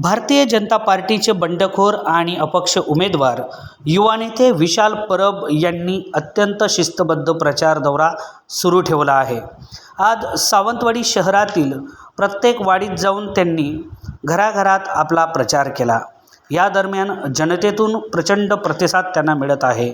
भारतीय जनता पार्टीचे बंडखोर आणि अपक्ष उमेदवार युवा नेते विशाल परब यांनी अत्यंत शिस्तबद्ध प्रचार दौरा सुरू ठेवला आहे. आज सावंतवाडी शहरातील प्रत्येक वाडीत जाऊन त्यांनी घराघरात आपला प्रचार केला. या दरम्यान जनतेतून प्रचंड प्रतिसाद त्यांना मिळत आहे.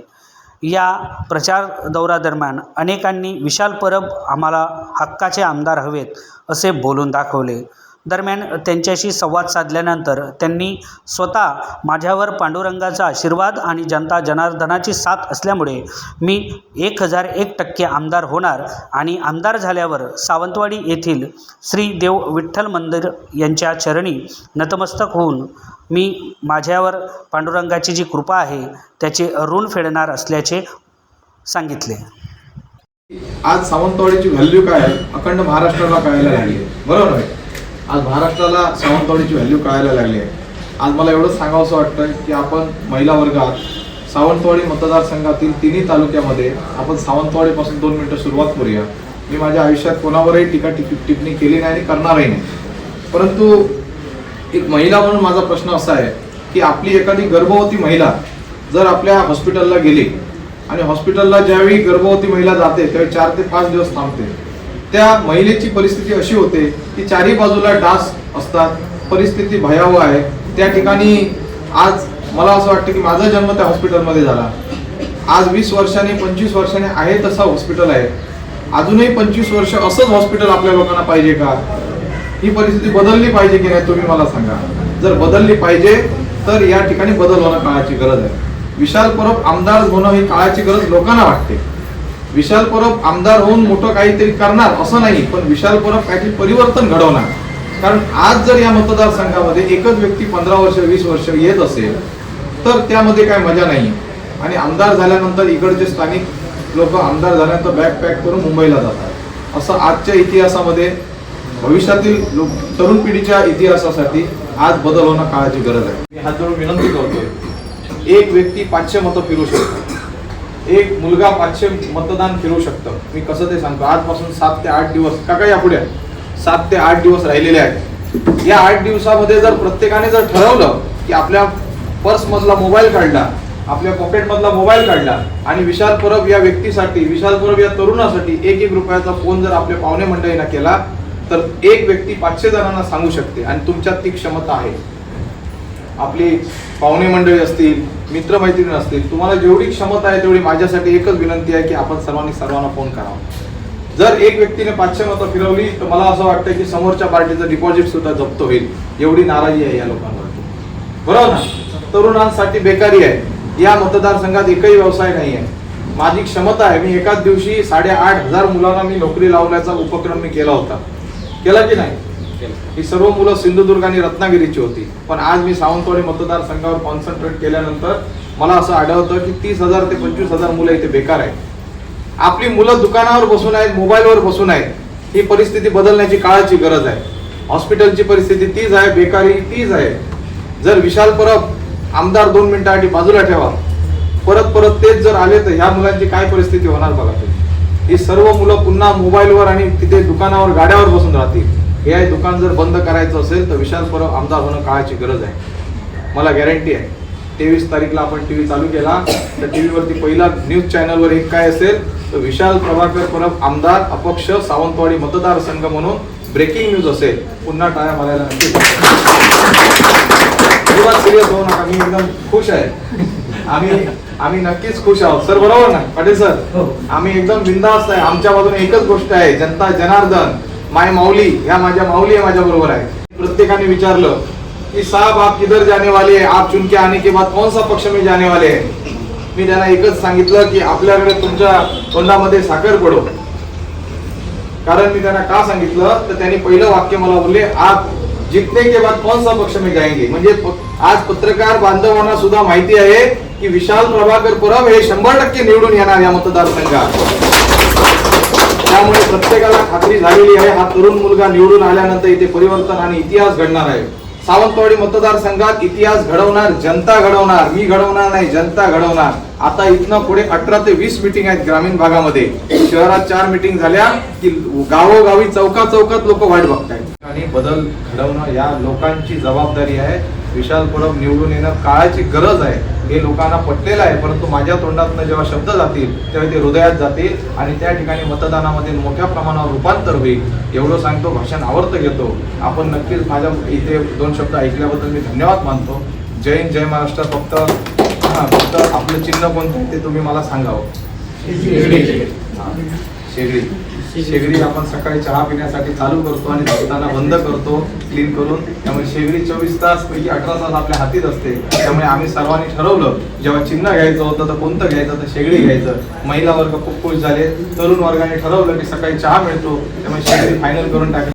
या प्रचार दौऱ्यादरम्यान अनेकांनी विशाल परब आम्हाला हक्काचे आमदार हवेत असे बोलून दाखवले. दरम्यान त्यांच्याशी संवाद साधल्यानंतर त्यांनी स्वतः माझ्यावर पांडुरंगाचा आशीर्वाद आणि जनता जनार्दनाची साथ असल्यामुळे मी एक हजार एक टक्के आमदार होणार आणि आमदार झाल्यावर सावंतवाडी येथील श्री देव विठ्ठल मंदिर यांच्या चरणी नतमस्तक होऊन मी माझ्यावर पांडुरंगाची जी कृपा आहे त्याचे ऋण फेडणार असल्याचे सांगितले. आज सावंतवाडीची व्हॅल्यू काय अखंड महाराष्ट्राला कळायला लागली बरोबर आहे? आज महाराष्ट्राला सावंतवाडीची व्हॅल्यू कळायला लागली आहे. आज मला एवढंच सांगावंसं वाटतं की आपण महिला वर्गात सावंतवाडी मतदारसंघातील तिन्ही तालुक्यामध्ये आपण सावंतवाडीपासून दोन मिनिटं सुरुवात करूया. मी माझ्या आयुष्यात कोणावरही टीका टिप्पणी केली नाही आणि करणारही नाही. परंतु एक महिला म्हणून माझा प्रश्न असा आहे की आपली एखादी गर्भवती महिला जर आपल्या हॉस्पिटलला गेली आणि हॉस्पिटलला ज्यावेळी गर्भवती महिला जाते त्यावेळी चार ते पाच दिवस थांबते. त्या महिलेची परिस्थिती अशी होते की चारी बाजूला डास असतात परिस्थिती भयावह आहे. त्या ठिकाणी आज मला असं वाटतं की माझा जन्म त्या हॉस्पिटलमध्ये झाला. आज वीस वर्षाने पंचवीस वर्षाने आहे तसा हॉस्पिटल आहे. अजूनही पंचवीस वर्ष असंच हॉस्पिटल आपल्या लोकांना पाहिजे का? ही परिस्थिती बदलली पाहिजे की नाही तुम्ही मला सांगा. जर बदलली पाहिजे तर या ठिकाणी बदल होणं काळाची गरज आहे. विशाल परब आमदार होणं ही काळाची गरज लोकांना वाटते. विशाल परब आमदार होऊन मोठं काहीतरी करणार असं नाही पण विशाल परब काहीतरी परिवर्तन घडवणार. कारण आज जर या मतदारसंघामध्ये एकच व्यक्ती पंधरा वर्ष वीस वर्ष येत असेल तर त्यामध्ये काय मजा नाही. आणि आमदार झाल्यानंतर इकडचे स्थानिक लोक आमदार झाल्यानंतर बॅग पॅक करून मुंबईला जातात. असं आजच्या इतिहासामध्ये भविष्यातील लोक तरुण पिढीच्या इतिहासासाठी आज बदल होणं काळाची गरज आहे. मी हात जोडून विनंती करतोय. एक व्यक्ती पाचशे मतं फिरू शकतो एक मुलगा पाचशे मतदान फिरवू शकतं. मी कसं ते सांगतो? आजपासून सात ते आठ दिवस का काय यापुढे सात ते आठ दिवस राहिलेले आहेत. या आठ दिवसामध्ये जर प्रत्येकाने जर ठरवलं की आपल्या पर्स मधला मोबाईल काढला आपल्या पॉकेट मधला मोबाईल काढला आणि विशाल परब या व्यक्तीसाठी विशाल परब या तरुणासाठी एक एक रुपयाचा फोन जर आपल्या पाहुणे मंडळीनं केला तर एक व्यक्ती पाचशे जणांना सांगू शकते आणि तुमच्यात ती क्षमता आहे. आपली पाहुणे मंडळी असतील मित्रमैत्रिणी असतील तुम्हाला जेवढी क्षमता आहे तेवढी माझ्यासाठी एकच विनंती आहे की आपण सर्वांनी सर्वांना फोन करावा. जर एक व्यक्तीने पाचशे मतं फिरवली तर मला असं वाटतं की समोरच्या पार्टीचं डिपॉझिट सुद्धा जप्त होईल. एवढी नाराजी आहे या लोकांवरती. बरोबर ना? तरुणांसाठी बेकारी आहे. या मतदारसंघात एकही व्यवसाय नाही आहे. माझी क्षमता आहे. मी एकाच दिवशी साडेआठ हजार मुलांना मी नोकरी लावण्याचा उपक्रम मी केला होता. केला की नाही? ही सर्व मुलं सिंधुदुर्ग आणि रत्नागिरीची होती. पण आज मी सावंतवाडी मतदारसंघावर कॉन्सन्ट्रेट केल्यानंतर मला असं आढळतं की तीस हजार ते पंचवीस हजार मुलं इथे बेकार आहेत. आपली मुलं दुकानावर बसून आहेत मोबाईलवर बसून आहेत. ही परिस्थिती बदलण्याची काळाची गरज आहे. हॉस्पिटलची परिस्थिती तीच आहे बेकारी तीच आहे. जर विशाल परब आमदार दोन मिनिटासाठी बाजूला ठेवा. परत परत तेच जर आले तर ह्या मुलांची काय परिस्थिती होणार बघा तुम्ही. ही सर्व मुलं पुन्हा मोबाईलवर आणि तिथे दुकानावर गाड्यावर बसून राहतील. हे आहे दुकान जर बंद करायचं असेल तर विशाल परब आमदार होणं काळाची गरज आहे. मला गॅरंटी आहे. तेवीस तारीखला आपण टीव्ही चालू केला. तर टीव्हीवरती पहिला न्यूज चॅनलवर एक काय असेल तर विशाल प्रभाकर परब आमदार अपक्ष सावंतवाडी मतदारसंघ म्हणून ब्रेकिंग न्यूज असेल. पुन्हा टाळ्या मारायला नक्की सिरियस होऊ नका. मी एकदम खुश आहे. आम्ही आम्ही नक्कीच खुश आहोत. सर बरोबर ना? पाटील सर? आम्ही एकदम बिंदास्त आहे. आमच्या बाजूने एकच गोष्ट आहे. जनता जनार्दन. माय माऊली या माझ्या माऊली आहे माझ्या बरोबर आहे. प्रत्येकाने विचारलं की साहेब आप किधर जाने वाले हैं? आप चुनके आने के बाद कौन सा पक्ष में जाने वाले हैं? मी त्यांना एकच सांगितलं की आपल्याकडे तुमच्या तोंडामध्ये साखर पडो. कारण मी त्यांना का सांगितलं? तर त्यांनी पहिलं वाक्य मला बोलले आप जितने के बाद कौन सा पक्ष में जाएंगे? म्हणजे आज पत्रकार बांधवांना सुद्धा माहिती आहे की विशाल प्रभाकर परब हे शंभर टक्के निवडून येणार या मतदारसंघात. त्यामुळे प्रत्येक खात्री झालेली आहे. हा तरुण मुलगा निवडून आल्यानंतर इथे परिवर्तन आणि इतिहास घडणार आहे. सावंतवाडी मतदारसंघात इतिहास घडवणार जनता घडवणार. मी घडवणार नाही जनता घडवणार. आता इथनं पुढे अठरा ते वीस मिटिंग आहेत ग्रामीण भागामध्ये. शहरात चार मिटिंग झाल्या की गावोगावी चौका चौकात लोक वाट बघतायत. आणि बदल घडवणं या लोकांची जबाबदारी आहे. विशाल परब निवडून येणं काळाची गरज आहे. हे लोकांना पटलेलं आहे. परंतु माझ्या तोंडातनं जेव्हा शब्द जातील तेव्हा ते हृदयात जातील आणि त्या ठिकाणी मतदानामध्ये मोठ्या प्रमाणावर रूपांतर होईल. एवढं सांगतो भाषण आवर्त घेतो. आपण नक्कीच माझ्या इथे दोन शब्द ऐकल्याबद्दल मी धन्यवाद मानतो. जय हिंद जय महाराष्ट्र. फक्त हां फक्त आपलं चिन्ह कोणतं आहे ते तुम्ही मला सांगावं हां, हो. शेगडी. शेगडी आपण सकाळी चहा पिण्यासाठी चालू करतो आणि झोपताना बंद करतो क्लीन करून. त्यामुळे शेगडी चोवीस तास पैकी अठरा तास आपल्या हातीत असते. त्यामुळे आम्ही सर्वांनी ठरवलं जेव्हा चिन्ह घ्यायचं होतं तर कोणतं घ्यायचं तर शेगडी घ्यायचं. महिला वर्ग खूप खुश झाले. तरुण वर्गाने ठरवलं की सकाळी चहा मिळतो. त्यामुळे शेगडी फायनल करून टाकली.